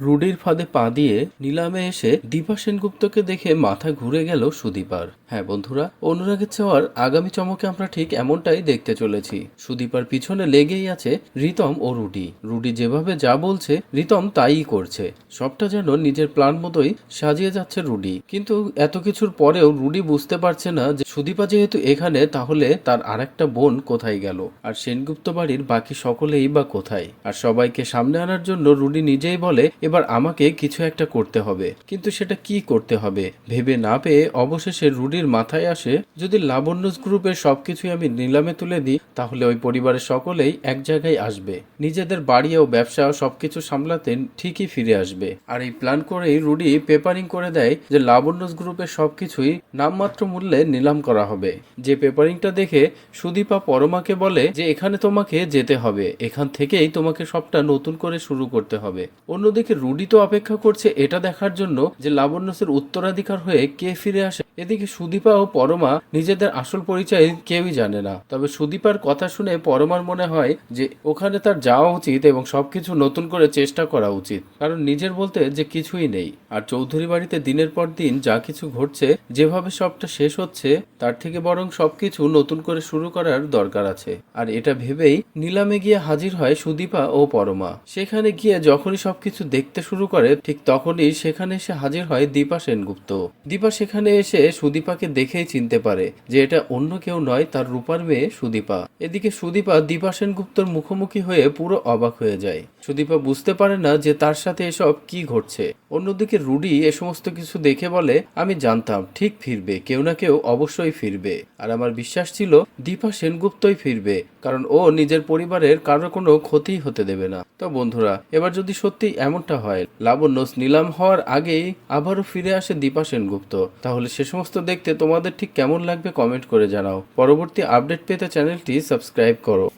রুডির ফাঁদে পা দিয়ে নিলামে এসে দীপা সেনগুপ্তকে দেখে মাথা ঘুরে গেল সুদীপার। হ্যাঁ বন্ধুরা, অনুরাগের চাওয়ার আগামী চমকে আমরা ঠিক এমনটাই দেখতে চলেছি। সুদীপার পিছনে লেগেই আছে রিতম ও রুডি। রুডি যেভাবে যা বলছে, রিতম তাই করছে। সবটা যেন নিজের প্ল্যান মতোই সাজিয়ে যাচ্ছে রুডি। কিন্তু এত কিছুর পরেও রুডি বুঝতে পারছে না যে সুদীপা যেহেতু এখানে, তাহলে তার আরেকটা বোন কোথায় গেল? আর সেনগুপ্ত বাড়ির বাকি সকলেই বা কোথায়? আর সবাইকে সামনে আনার জন্য রুডি নিজেই বলে এবার আমাকে কিছু একটা করতে হবে। কিন্তু সেটা কি করতে হবে? ভেবে না পেয়ে অবশেষে রুডির মাথায় আসে, যদি লাবণ্যস গ্রুপের সবকিছুই আমি নিলামে তুলে দিই, তাহলে ওই পরিবারের সকলেই এক জায়গায় আসবে। নিজেদের বাড়ি ও ব্যবসা সবকিছু সামলাতে ঠিকই ফিরে আসবে। আর এই প্ল্যান করেই রুডি পেপারিং করে দেয় যে লাবণ্যস গ্রুপের সবকিছুই নামমাত্র মূল্যে নিলাম করা হবে। যে পেপারিংটা দেখে সুদীপা পরমাকে বলে যে, এখানে তোমাকে যেতে হবে। এখান থেকেই তোমাকে সবটা নতুন করে শুরু করতে হবে। অন্যদিকে রুডি তো অপেক্ষা করছে এটা দেখার জন্য যে লাবণ্যসের উত্তরাধিকার হয়ে কে ফিরে আসে এদিকে সুদীপা ও পরমা নিজেদের আসল পরিচয় কেউই জানে না। তবে সুদীপার কথা শুনে পরমার মনে হয় যে ওখানে তার যাওয়া উচিত এবং সবকিছু নতুন করে চেষ্টা করা উচিত। কারণ নিজের বলতে যে কিছুই নেই। আর চৌধুরী বাড়িতে দিনের পর দিন যা কিছু ঘটছে, যেভাবে সবটা শেষ হচ্ছে, তার থেকে বরং সবকিছু নতুন করে শুরু করার দরকার আছে। আর এটা ভেবেই নিলামে গিয়ে হাজির হয় সুদীপা ও পরমা। সেখানে গিয়ে যখনই সবকিছু দেখতে শুরু করে, ঠিক তখনই সেখানে এসে হাজির হয় দীপা সেনগুপ্ত। দীপা সেখানে এসে সুদীপাকে দেখেই চিনতে পারে যে এটা অন্য কেউ নয়, তার রূপার মেয়ে সুদীপা। এদিকে সুদীপা দীপা সেনগুপ্তর মুখোমুখি হয়ে পুরো অবাক হয়ে যায়। সুদীপা বুঝতে পারে না যে তার সাথে এসব কি ঘটছে। অন্যদিকে রুডি এ সমস্ত কিছু দেখে বলে, আমি জানতাম, ঠিক ফিরবে, কেউ না কেউ অবশ্যই ফিরবে। আর আমার বিশ্বাস ছিল, দীপা সেনগুপ্তই ফিরবে। কারণ ও নিজের পরিবারের কারও কোনো ক্ষতি হতে দেবে না। তো বন্ধুরা, এবার যদি সত্যি এমনটা হয় লাবণ্য নিলাম হওয়ার আগেই আবারও ফিরে আসে দীপা সেনগুপ্ত। তাহলে সে সমস্ত দেখতে তোমাদের ঠিক কেমন লাগবে কমেন্ট করে জানাও। পরবর্তী আপডেট পেতে চ্যানেলটি সাবস্ক্রাইব করো।